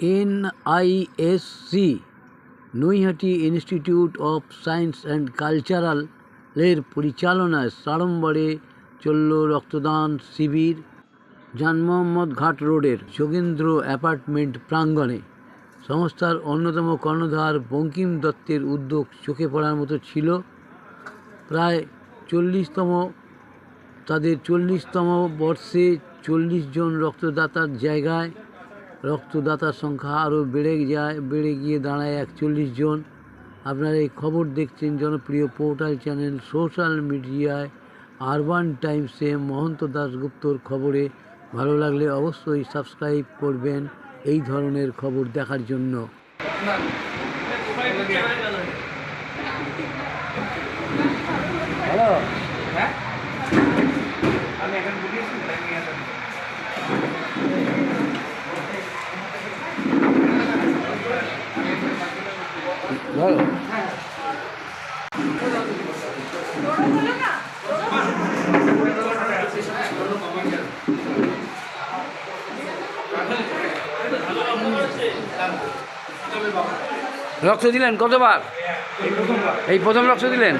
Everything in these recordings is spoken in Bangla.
NISC Naihati institute of science and cultural এর পরিচালনায় সাড়ম্বরে চলল রক্তদান শিবির জান মোহাম্মদ ঘাট রোডের যোগেন্দ্র অ্যাপার্টমেন্ট প্রাঙ্গণে। সংস্থার অন্যতম কর্ণধার বঙ্কিম দত্তের উদ্যোগ চোখে পড়ার মতো ছিল। প্রায় চল্লিশতম, তাদের চল্লিশতম বর্ষে চল্লিশ জন রক্তদাতার জায়গায় রক্তদাতার সংখ্যা আরও বেড়ে যায়, বেড়ে গিয়ে দাঁড়ায় একচল্লিশ জন। আপনারা এই খবর দেখছেন জনপ্রিয় পোর্টাল চ্যানেল সোশ্যাল মিডিয়ায় আরবান টাইমসে। মহন্ত দাশগুপ্তর খবরে ভালো লাগলে অবশ্যই সাবস্ক্রাইব করবেন এই ধরনের খবর দেখার জন্য। রক্ত দিলেন কতবার? এই প্রথম রক্ত দিলেন?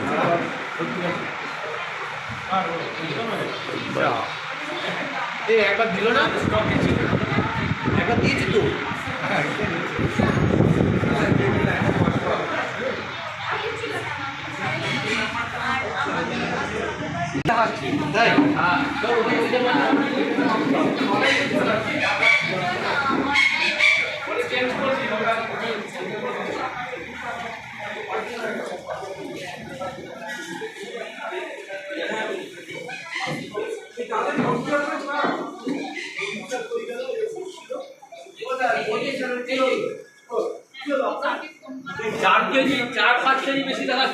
একবার দিল না? একবার দিয়েছি তো। তাই?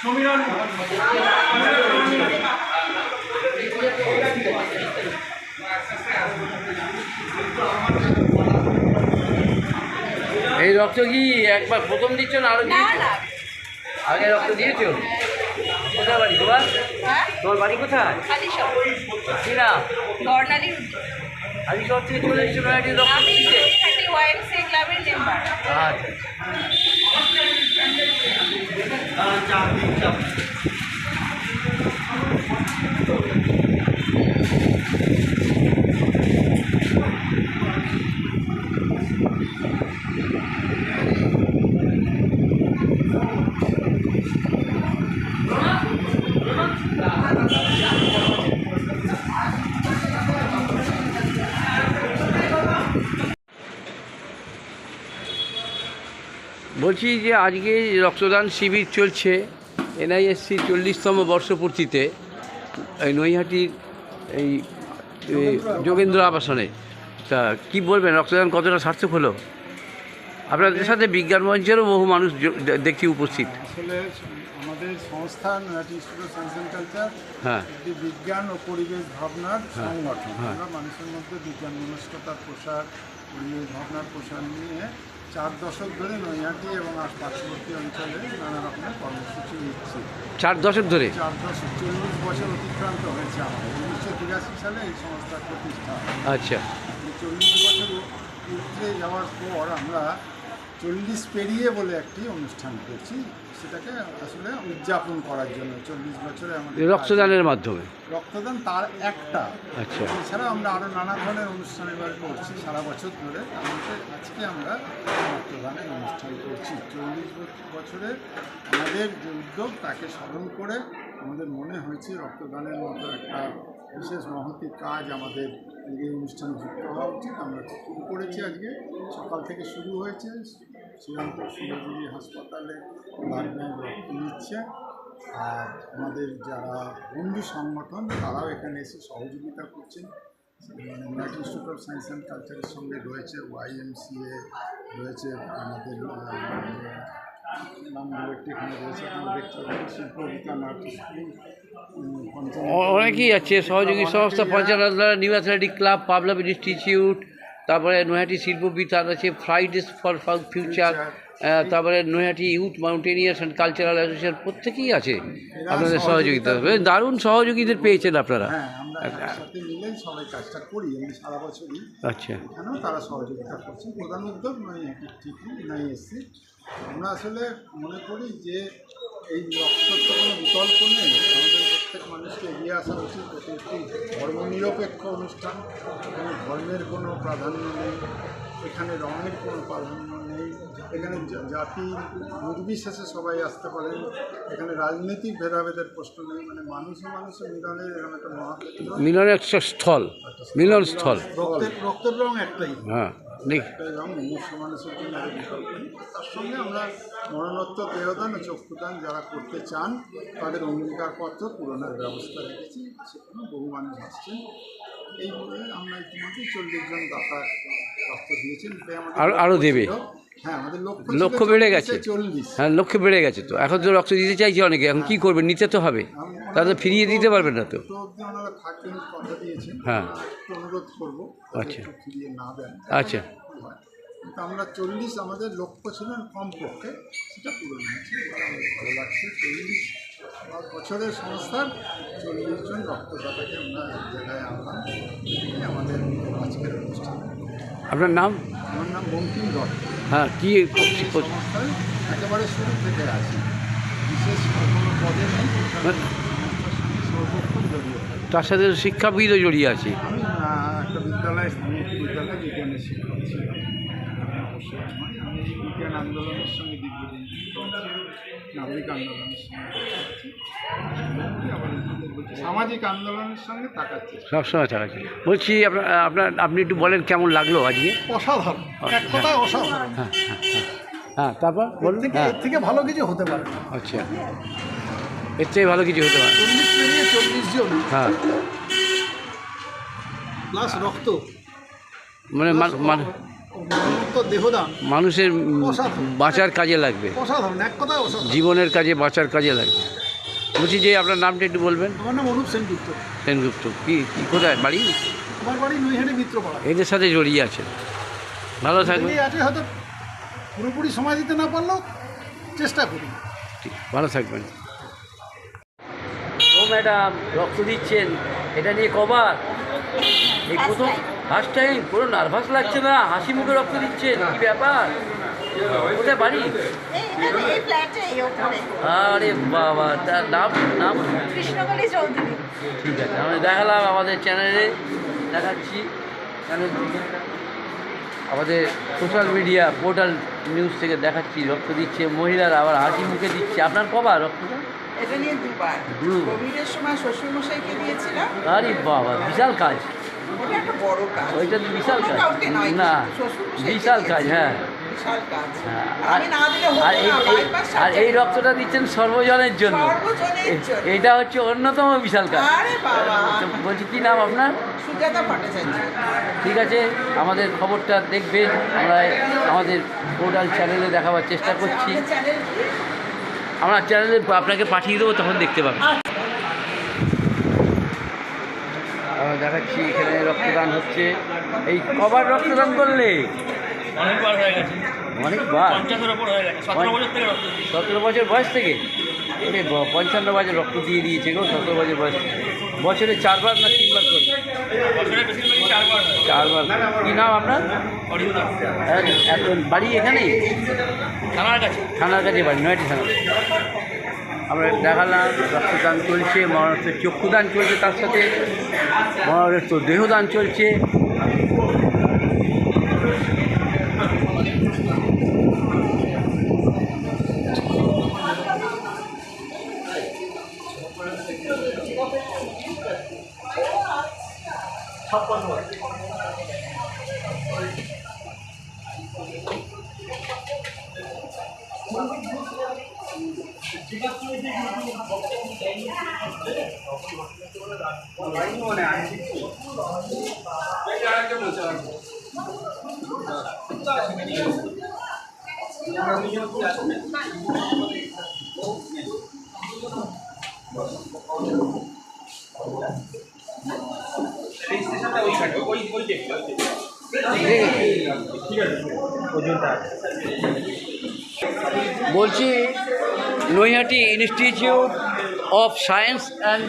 সমীরণ এই রক্ত কি একবার প্রথম দিচ্ছ না আরও দিয়েছ? না। আগে রক্ত দিয়েছ? কোথায় বাড়ি তোমার হ্যাঁ? তোমার বাড়ি কোথায়? খালি সব। কি না বর্ণালীর আমি সব থেকে চলে এসেছি নয়াটি রক্ত দিতে। নৈহাটি 嗯加冰箱 বলছি যে আজকে রক্তদান শিবির চলছে এনআইএসসি চল্লিশতম বর্ষপূর্তিতে এই নৈহাটির এই যোগেন্দ্র আবাসনে। তা কি বলবেন রক্তদান কতটা সার্থক হলো? আপনাদের সাথে বিজ্ঞান মঞ্চেরও বহু মানুষ যোগ- দে- দেখছি উপস্থিত। আসলে আমাদের সংস্থা Naihati institute of science and culture হ্যাঁ। একটি বিজ্ঞান ও পরিবেশ ভাবনার সংগঠন। হ্যাঁ। আমরা মানুষের মধ্যে বিজ্ঞান মনস্কতার প্রসার পরিবেশ ভাবনার প্রসার নিয়ে চার দশক ধরে নৈহাটি এবং আশ পার্শ্ববর্তী অঞ্চলে নানা রকমের কর্মসূচি নিচ্ছি। চার দশক ধরে? চার দশক চল্লিশ বছর অতিক্রান্ত হয়েছে আমাদের। উনিশশো তিরাশি সালে এই সংস্থার প্রতিষ্ঠা আচ্ছা। চল্লিশ বছর উঠতে যাওয়ার পর আমরা চল্লিশ পেরিয়ে বলে একটি অনুষ্ঠান করছি। সেটাকে আসলে উদযাপন করার জন্য চল্লিশ বছরে আমাদের রক্তদানের মাধ্যমে? রক্তদান তার একটা। আচ্ছা। এছাড়া আমরা আরও নানা ধরনের অনুষ্ঠান এবার করছি সারা বছর ধরে। মধ্যে আজকে আমরা রক্তদানের অনুষ্ঠান করছি। চল্লিশ বছরের আমাদের যে উদ্যোগ তাকে স্মরণ করে আমাদের মনে হয়েছে রক্তদানের মতো একটা বিশেষ মহতি কাজ আমাদের এই অনুষ্ঠানে যুক্ত হওয়া উচিত। আমরা শুরু করেছি আজকে। সকাল থেকে শুরু হয়েছে। শ্রীরামপুর সুরজীবী হাসপাতালে ব্লাড ব্যাংক রক্ত নিচ্ছে। আর আমাদের যারা বন্ধু সংগঠন তারাও এখানে এসে সহযোগিতা করছেন। United institute of science and কালচারের সঙ্গে রয়েছে ওয়াইএমসিএ রয়েছে আমাদের অনেকেই আছে সহযোগী সংস্থা পঞ্চানন্দা নিউ অ্যাথলেটিক ক্লাব পাবলাম ইনস্টিটিউট তারপরে নৈহাটি শিল্পবিতান আছে ফ্রাইডেস ফর ফিউচার তারপরে Naihati youth mountaineers and cultural association প্রত্যেকেই আছে আপনাদের সহযোগিতা দারুণ সহযোগীদের পেয়েছেন আপনারা। হ্যাঁ আচ্ছা। তারা সহযোগিতা প্রধান উদ্যোগ আমরা আসলে মনে করি যে এই রক্তর তো কোনো বিকল্প নেই। আমাদের প্রত্যেক মানুষকে এগিয়ে আসা উচিত এটি একটি ধর্মনিরপেক্ষ অনুষ্ঠান। এখানে ধর্মের কোনো প্রাধান্য নেই। এখানে রঙের কোনো প্রাধান্য এখানে জাতি নির্বিশেষে সবাই আসতে পারেন। এখানে রাজনৈতিক ভেদাভেদের প্রশ্ন নেই। মানে মানুষে মানুষের মিলনের এরকম একটা মহাক্ষেত্র। মিলনের একটা স্থল। মিলন স্থল। রক্তের রক্তের রং একটাই। হ্যাঁ মুমূর্ষু মানুষের জন্য আরও বিকল্প তার সঙ্গে আমরা মরণোত্তর দেহদান ও চক্ষুদান যারা করতে চান তাদের অঙ্গীকারপত্র পূরণের ব্যবস্থা রেখেছি। সেখানে বহু মানুষ আসছেন। এই বলে আমরা ইতিমধ্যে চল্লিশ জন দাতা রক্ত দিয়েছেন। আরো- আরও লক্ষ্য দেবে? হ্যাঁ লক্ষ্য বেড়ে গেছে? হ্যাঁ লক্ষ্য বেড়ে গেছে তো। এখন তো রক্ত দিতে চাইছে অনেকে এখন কি করবেন নিতে তো হবে। তাহলে ফিরিয়ে দিতে পারবেন না তো। হ্যাঁ। করব আচ্ছা। আচ্ছা। আমরা চল্লিশ আমাদের লক্ষ্য ছিল কমপক্ষে সেটা পূরণ হয়েছে। ভালো লাগছে চল্লিশ বছরের সংস্থার চল্লিশ জন রক্তদাতাকে আমরা এক জায়গায় আনলাম। আমাদের আজকের অনুষ্ঠান। আপনার নাম? আমার নাম বঙ্কিম দত্ত। হ্যাঁ কি একেবারে শুরু থেকে বিশেষ কোনো পদে নেই থাকি। তার সাথে শিক্ষাবিদও জড়িয়ে আছে আমি একটা বিদ্যালয়ে স্থানীয় একটি বিদ্যালয়ে বিজ্ঞানের শিক্ষক ছিলাম আমি বিজ্ঞান আন্দোলনের সঙ্গে দীর্ঘদিন নাগরিক আন্দোলনের সঙ্গে আছি। সামাজিক আন্দোলনের সঙ্গে তাকাচ্ছি সবসময় থাকাচ্ছে বলছি আপনার আপনার আপনি একটু বলেন কেমন লাগল আজকে? অসাধারণ। এক কথায় অসাধারণ। হ্যাঁ হ্যাঁ হ্যাঁ। হ্যাঁ তারপর বলুন। হ্যাঁ। এর থেকে ভালো কিছু হতে পারে। আচ্ছা। এর থেকে ভালো কিছু হতে পারে। চল্লিশ পেরিয়ে চল্লিশ জন। হ্যাঁ। প্লাস রক্ত। মানে মান- মান- মানুষের বাঁচার কাজে লাগবে। জীবনের কাজে বাঁচার কাজে লাগবে। বলছি যে আপনার নামটা একটু বলবেন? আমার নাম অনুপ সেনগুপ্ত। সেনগুপ্ত। কি কি কোথায়? বাড়ি? আমার বাড়ি নৈহাটি মিত্রপাড়া। এদের সাথে জড়িয়ে আছেন। ভালো থাকবেন। আছে হয়তো পুরোপুরি সময় দিতে না পারলেও চেষ্টা করি। ঠিক, ভালো থাকবেন। ও ম্যাডাম রক্ত দিচ্ছেন। এটা নিয়ে কবার? এই প্রথম ফার্স্ট টাইম কোনো নার্ভাস লাগছে না? হাসি মুখে রক্ত দিচ্ছেন? কি ব্যাপার? কোথায় বাড়ি? আরে বাবা তার নাম নাম? কৃষ্ণকলি চৌধুরী। ঠিক আছে আমি দেখালাম আমাদের চ্যানেলে। দেখাচ্ছি। আমাদের সোশ্যাল মিডিয়া পোর্টাল নিউজ থেকে দেখাচ্ছি রক্ত দিচ্ছে মহিলারা আবার হাসি মুখে দিচ্ছে। আপনার কবার রক্তটা এটা নিয়ে দুবার। দুবার। কোভিডের সময় শ্বশুরমশাইকে দিয়েছিলাম। আরে বাবা বিশাল কাজ। ওইটা তো বিশাল কাজ। না বিশাল কাজ হ্যাঁ, আর হতো আর এই রক্তটা দিচ্ছেন সর্বজনের জন্য। এটা হচ্ছে অন্যতম বিশাল কাজ। বলছি কি নাম আপনার? ঠিক আছে আমাদের খবরটা দেখবেন। আমরা আমাদের পোর্টাল চ্যানেলে দেখাবার চেষ্টা করছি। আমাদের চ্যানেল কি? আমরা চ্যানেলে আপনাকে পাঠিয়ে দেবো তখন দেখতে পাবেন। দেখাচ্ছি এখানে রক্তদান হচ্ছে। এই কবার রক্তদান করলে? অনেকবার হয়ে গেছে। অনেকবার? পঞ্চাশের ওপর হয়ে গেছে সতেরো বছর থেকে রক্ত সতেরো বছর বয়স থেকে? পঞ্চান্ন বছর রক্ত দিয়ে দিয়েছে গো সতেরো বছর বয়স থেকে। বছরে চারবার না তিনবার করে? চারবার। কী নাম আপনার। হ্যাঁ, এখন বাড়ি এখানেই থানার কাছে। থানার কাছে বাড়ি নয়টি থানা আমরা দেখালাম রক্তদান চলছে মরণোত্তর চক্ষুদান চলছে তার সাথে। মরণোত্তর দেহদান চলছে। Thấp quân rồi. Thank you. বলছি Naihati institute of science and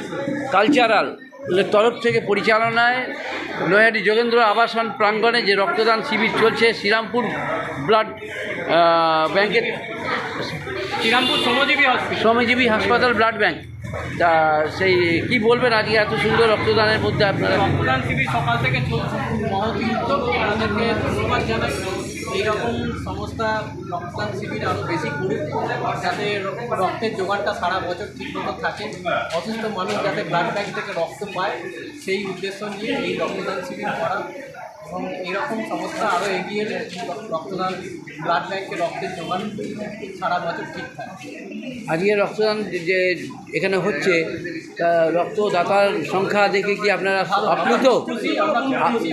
cultural তরফ থেকে পরিচালনায় নৈহাটি যোগেন্দ্র আবাসন প্রাঙ্গণে যে রক্তদান শিবির চলছে শ্রীরামপুর ব্লাড ব্যাংকের শ্রীরামপুর শ্রমজীবী শ্রমজীবী হাসপাতাল ব্লাড ব্যাংক। তা সেই, কি বলবেন আজকে এত সুন্দর রক্তদানের মধ্যে আপনারা? রক্তদান শিবির সকাল থেকে চলছে আমাদেরকে ধন্যবাদ জানাই। এইরকম সংস্থা রক্তদান শিবির আরও বেশি করুক যাতে রক্তের জোগানটা সারা বছর ঠিকমতো থাকে। অসুস্থ মানুষ যাতে ব্লাড ব্যাংক থেকে রক্ত পায়, সেই উদ্দেশ্য নিয়ে এই রক্তদান শিবির করা এবং এরকম সংস্থা আরও এগিয়ে এলে রক্তদান ব্লাড ব্যাংকে রক্তের জোগান সারা বছর ঠিক থাকে। আজকে রক্তদান যে এখানে হচ্ছে রক্তদাতার সংখ্যা দেখে কি আপনারা আপ্লুত?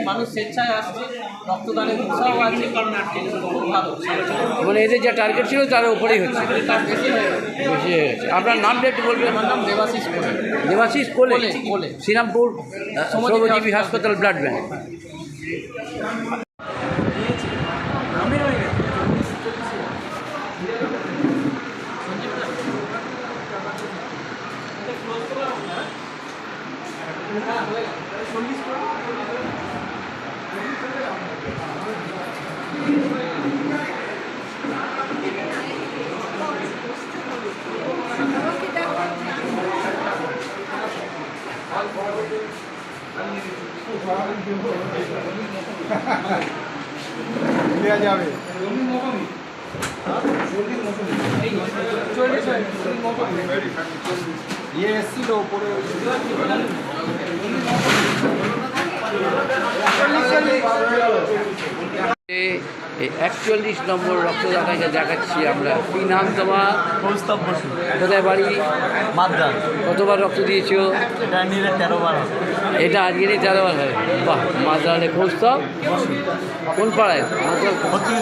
মানুষ স্বেচ্ছায় আসছে রক্তদানের উৎসাহ আছে মানে এদের যা টার্গেট ছিল তার উপরেই হচ্ছে। বেশি হয়ে গেছে। আপনার নামটা একটু বলবেন? আমার নাম দেবাশিস কোলে। দেবাশিস কোলে। শ্রীরামপুর শ্রমজীবী হাসপাতাল ব্লাড ব্যাংক দেওয়া যাবে ইয়ে এসছিল ওপরে একচল্লিশ নম্বর রক্তদাতাকে দেখাচ্ছি আমরা। কি নাম তোমার? কৌস্তব বসু। কোথায় বাড়ি? মাদ্রাস কতবার রক্ত দিয়েছ? এটা নিলে তেরো বার এটা আজকেরই তেরোবার হয় বাহ মাদ্রালে খোঁজ তো কোন পাড়ায়? ভর্তি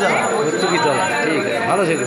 ভর্তুকি তলা ঠিক আছে ভালো থেকো।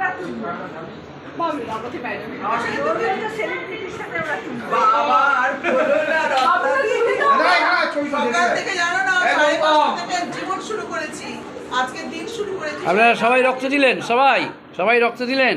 আপনারা সবাই রক্ত দিলেন সবাই সবাই রক্ত দিলেন।